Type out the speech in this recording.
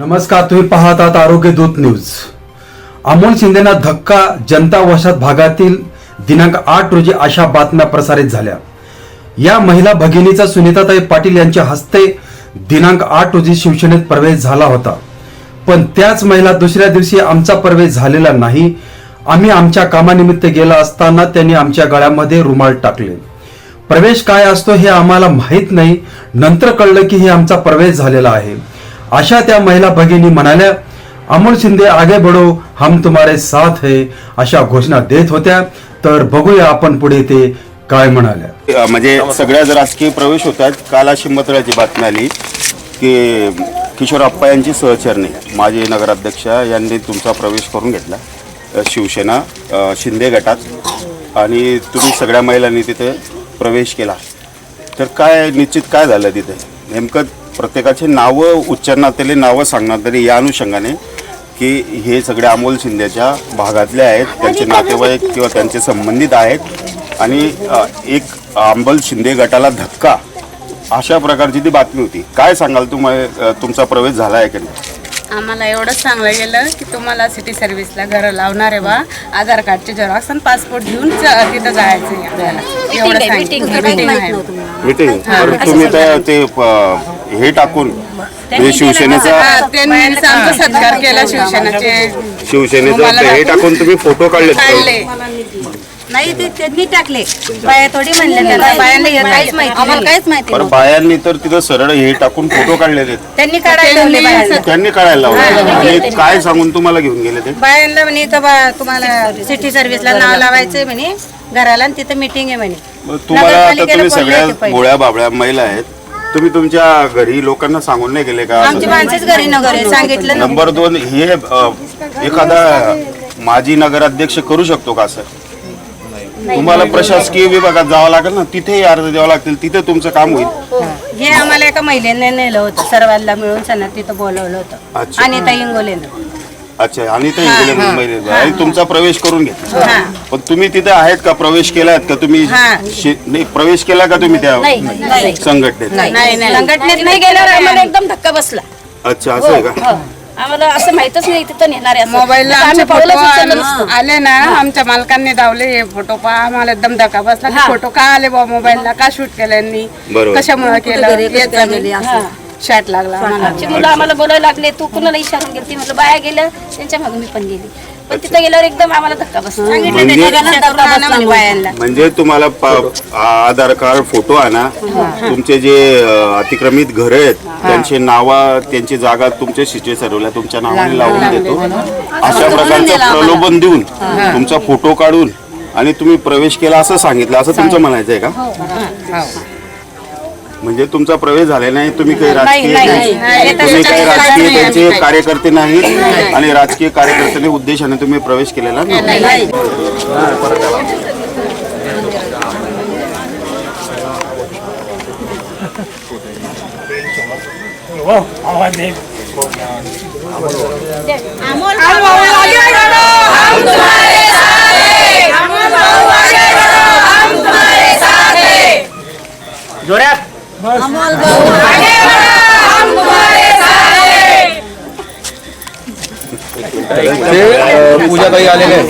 नमस्कार तुम्ही पाहत आहात आरोग्य दूत न्यूज. अमोल शिंदेना धक्का जनता वशात भागातील दिनांक आठ रोजी अशा बातम्या प्रसारित झाल्या. या महिला भगिनीचा सुनीताताई पाटील यांच्या हस्ते दिनांक आठ रोजी शिवसेनेत प्रवेश झाला होता. पण त्याच महिला दुसऱ्या दिवशी आमचा प्रवेश झालेला नाही. आम्ही आमच्या कामानिमित्त गेला असताना त्यांनी आमच्या गळ्यामध्ये रुमाल टाकले. प्रवेश काय असतो हे आम्हाला माहीत नाही. नंतर कळलं की हे आमचा प्रवेश झालेला आहे. अशा त्या महिला भगिनी म्हणाल्या अमोल शिंदे आगे बढो हम तुम्हारे साथ है अशा घोषणा देत होत्या. तर बघूया आपण पुढे ते काय म्हणाल्या. म्हणजे सगळ्याच राजकीय प्रवेश होतात काल अशी मतळ्याची बातमी आली की किशोर अप्पा यांची सहचरणी माजी नगराध्यक्ष यांनी तुमचा प्रवेश करून घेतला शिवसेना शिंदे गटात. आणि तुम्ही सगळ्या महिलांनी तिथे प्रवेश केला. तर काय निश्चित काय झालं तिथे? नेमकं प्रत्येकाचे नावं उच्चारणातले नावं सांगणार तरी या अनुषंगाने की हे सगळे अमोल शिंदेच्या भागातले आहेत. त्यांचे नातेवाईक किंवा त्यांचे संबंधित आहेत. आणि एक अंबल शिंदे गटाला धक्का. अशा प्रकारची ती बातमी होती. काय सांगाल तुम्हाला तुमचा प्रवेश झाला आहे की नाही? आम्हाला एवढंच सांगलं गेलं की तुम्हाला सिटी सर्व्हिसला घरं लावणार आहे बा. आधार कार्डचे झेरॉक्स आणि पासपोर्ट घेऊन ज- तिथं जायचं आपल्याला. एवढं सांगितलं. मीटिंग आहे. मीटिंग तुम्ही त्या ते प- हे टाकून म्हणजे शिवसेनेचा हा, त्यांनी आमचा सत्कार केला शिवसेनेचे. शिवसेनेचं हे टाकून तुम्ही फोटो काढले. काढले नाही ते त्यांनी टाकले. बाया थोडी म्हणले त्याला बायांना हे काहीच माहिती आम्हाला काहीच माहिती पण नव्हतं. बायांनी तर तिथं सरळ हे टाकून फोटो काढलेले आहेत. त्यांनी काढायला लावले बायांना. त्यांनी काढायला लावलं. आणि काय सांगून तुम्हाला घेऊन गेले ते? बायांना म्हणे का बा तुम्हाला सिटी सर्व्हिसला नाव लावायचंय म्हणे घराला आणि तिथं मिटिंग आहे म्हणे. मग तुम्हाला आता नगरपालिकेला तुम्ही बोलले सगळ्या होते पहिले. गोळ्या बाबळ्या महिला आहेत. तुम्ही तुमच्या घरी लोकांना सांगून नाही गेले का? आमची माणसेच घरी नगर आहे सांगितलं ना. नंबर दोन हे अ, एखादा माजी नगराध्यक्ष करू शकतो का असं? तुम्हाला प्रशासकीय विभागात जावं लागेल ना तिथेही अर्ज द्यावा लागतील तिथे तुमचं काम होईल. हे. आम्हाला एका महिलेने नेलं होतं सर्वांना मिळून सणा तिथं बोलवलं होतं. अच्छा. आणि त्या इंगोलेनं. अच्छा आणि ते इकडे मुंबईला आणि तुमचा प्रवेश करून घेतला हा. पण तुम्ही तिथे आहेत का? प्रवेश केलात का तुम्ही? हा. शे- नाही प्रवेश केला का तुम्ही त्या नाही. संघटनेत? नाही नाही. संघटनेत नाही गेल्यावर आम्हाला एकदम धक्का बसला. अच्छा असं आहे का? आम्हाला असं माहितच नाही तिथं नेणार आहे असं. मोबाईलला तर आमचे आम्ही पावलंच उचललं फोटो नसतं. आले ना आमच्या मालकांनी दावले हे फोटो पहा आम्हाला एकदम धक्का बसला. फोटो का आले बा मोबाईलला का शूट केलं यांनी? बरोबर. कशामुळे केलं? शॅट लागला आम्हाला. आमची मुलं आम्हाला बोलायला लागले तू कुणाला इशारून गेली म्हटलं बाया गेल्या त्यांच्या मागे मी पण गेली. पण तिथं गेल्यावर एकदम आम्हाला धक्का बसला. म्हणजे बायांना. म्हणजे तुम्हाला पा- आधार कार्ड फोटो आणा तुमचे जे अ, अतिक्रमित घर आहेत त्यांचे नावा त्यांची जागा तुमच्या सिटी सर्वला तुमच्या नावाने लावून देतो. अशा प्रकारचं प्रलोभन देऊन तुमचा फोटो काढून आणि तुम्ही प्रवेश केला असं सांगितलं असं तुमचं म्हणायचं आहे का? म्हणजे तुमचा प्रवेश झालेला नाही तुम्ही काही राजकीय तुम्ही काही राजकीय त्यांचे कार्यकर्ते नाहीत आणि राजकीय कार्यकर्त्यांनी उद्देशाने तुम्ही प्रवेश केलेला नाही. पूजाताई आलेले आहेत.